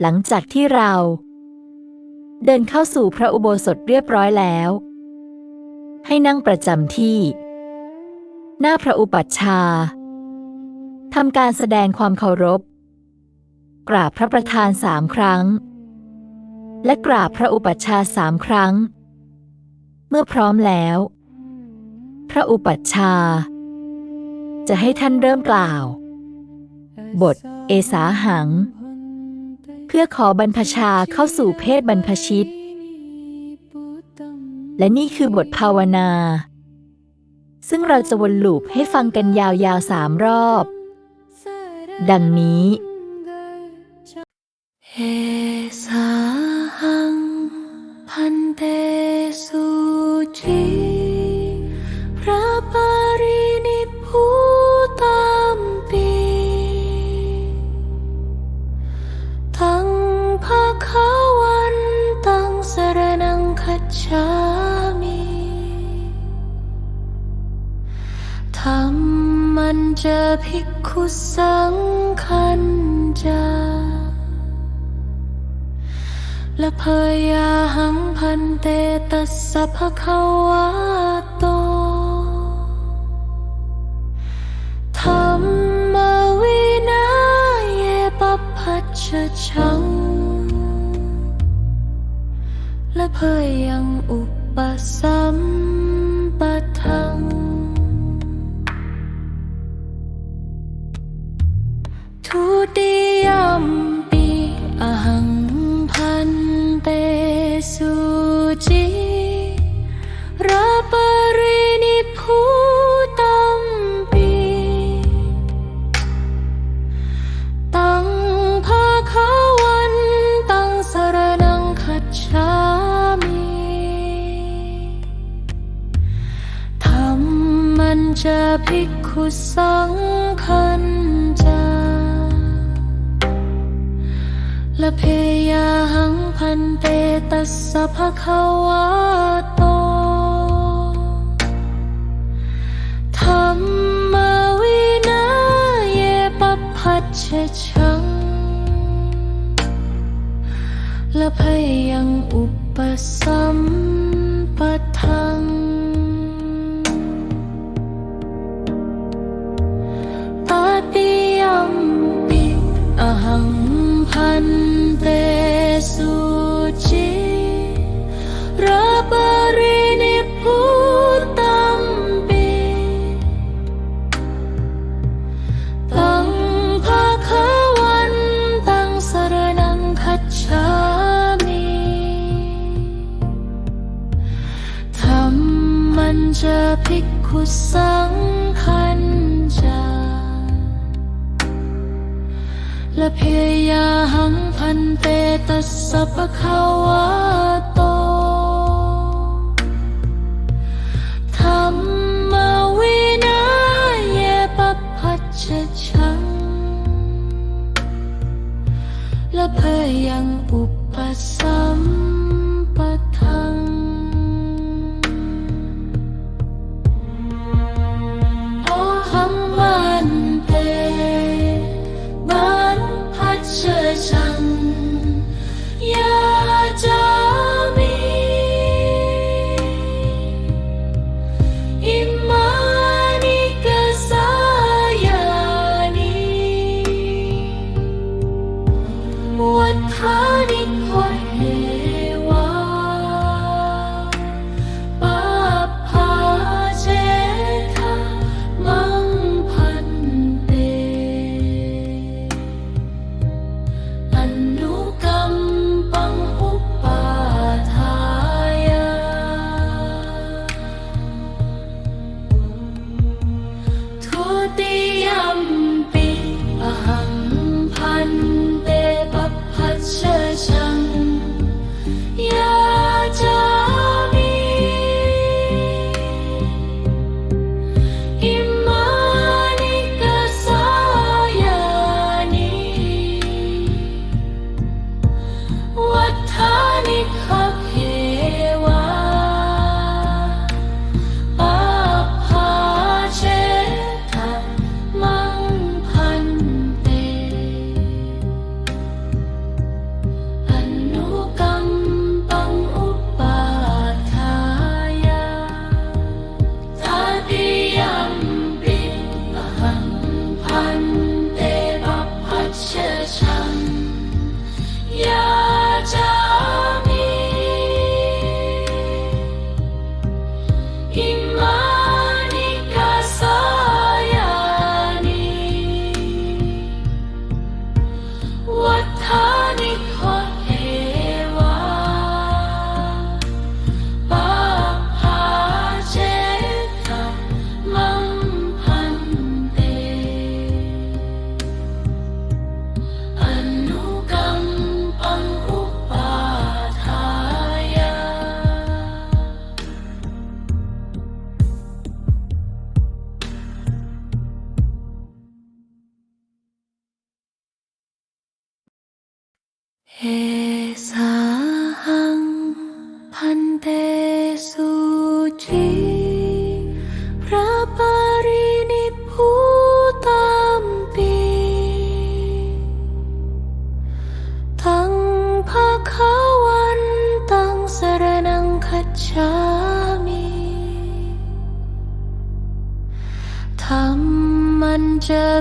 หลังจากที่เรา เดินเข้าสู่พระอุโบสถเรียบร้อยแล้ว ให้นั่งประจำที่ หน้าพระอุปัชฌาย์ทำการแสดงความเคารพ กราบพระประธานสามครั้ง และกราบพระอุปัชฌาย์สามครั้ง เมื่อพร้อมแล้ว พระอุปัชฌาย์จะให้ท่านเริ่มกล่าว บทเอสาหัง เพื่อขอบรรพชาเข้าสู่เพศบรรพชิต และนี่คือบทภาวนา ซึ่งเราจะวนลูปให้ฟังกันยาวๆสามรอบ ดังนี้เอสาหังพันเตสุจิ จะภิกขุสังคันจาและเพยาหังพันเตตัสสะภะคะวะโตธรรมวินัยเยปปพัชชะชังและเพยยังอุปสัมปทัง จะภิกขุสังคันจาและเพยาหังพันเตตัสสะภะคะวะโตธรรมวินัยเยปปพัชชชังและพยังอุปสัม มันจะภิกขุสังคันจาและเพยาหังพันเตตัสสะภะคะวะโตธรรมวินัยเยปปพัชชะชังและเพยัง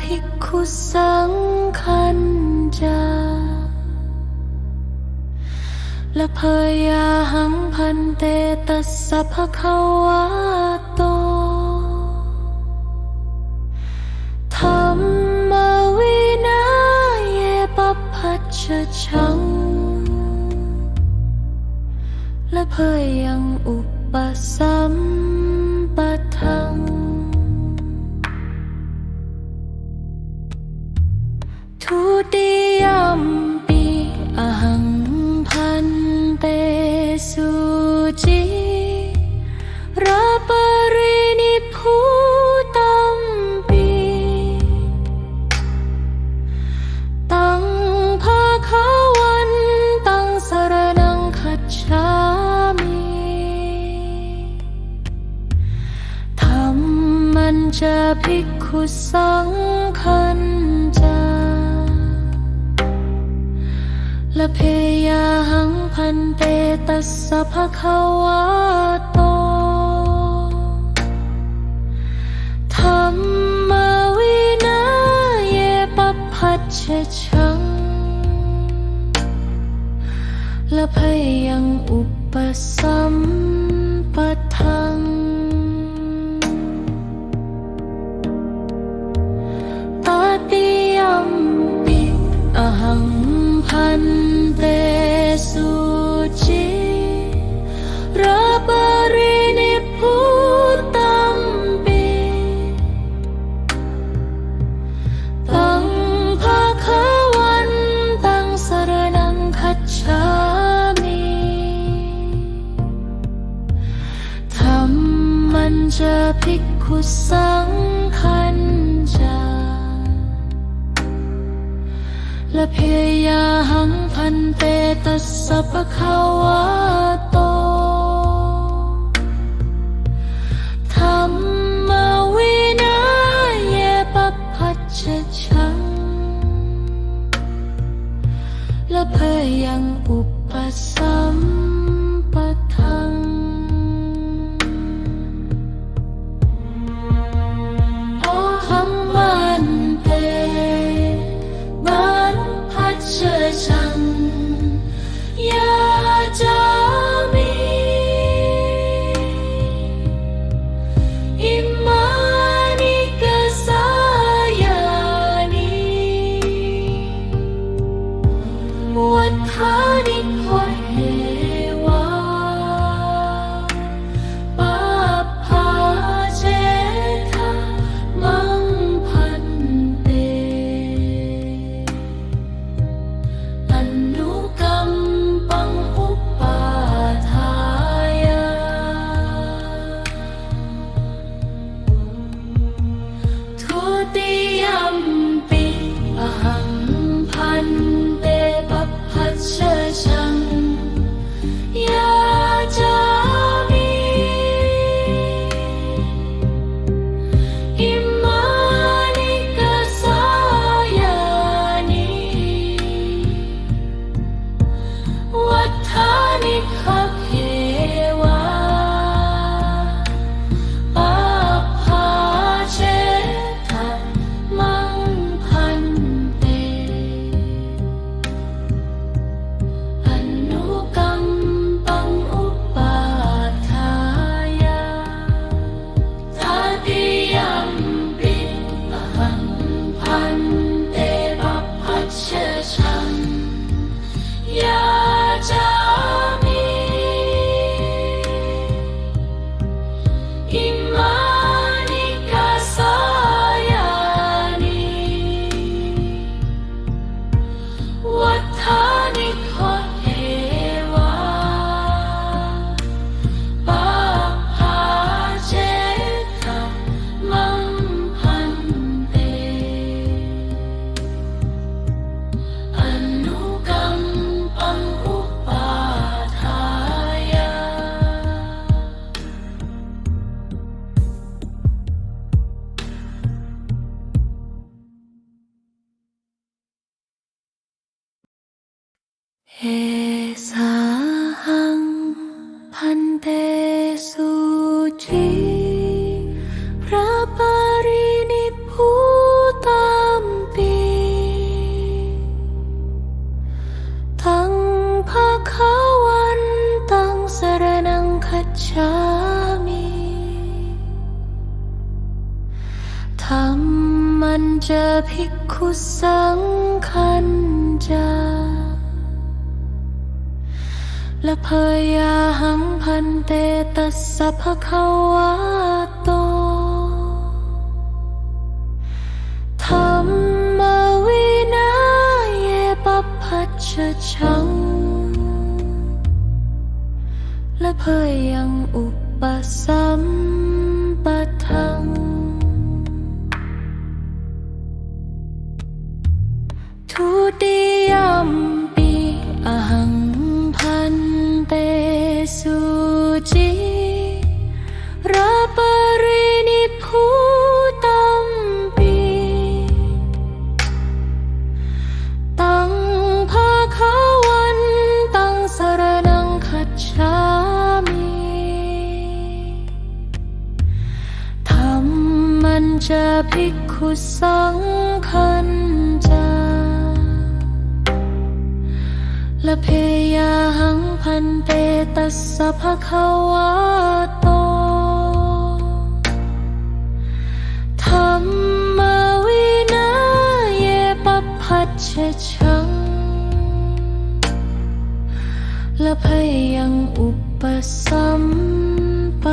ภิกขุสังคันจาและเพยาหังพันเตตัสสะภะคะวะโตธรรมวินัยเยปปพัชชะชังและเพยยังอุปสัมปท จะภิกขุสังคันจาและเพยาหังพันเตตัสสะภะคะวะโตธรรมวินัยเยปปพัชชะชังและพยังอุปสัมปทัง นังคัจฉามิธรรมมันจะพิกขุสังคันจาและเพยาหังพันเตตัสสะปะคาวาโต และ ทำมันจะภิกขุสังคัญจาและพยาหังพันเตตัสสะภะคะวา เช่ชังและพยังอุปสัมป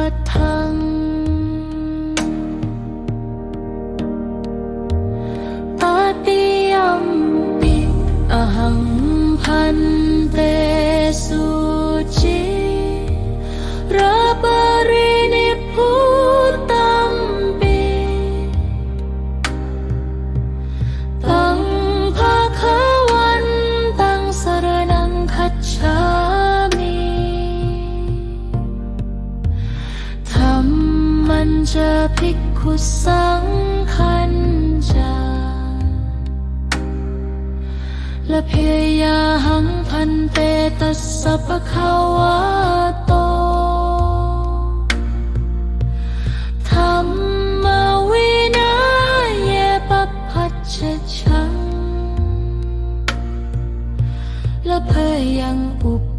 สังขันจาและเพยาหังพันเตตัสะปะขาวโตธรรมวินาเยปพัชชชังและเพยังอุป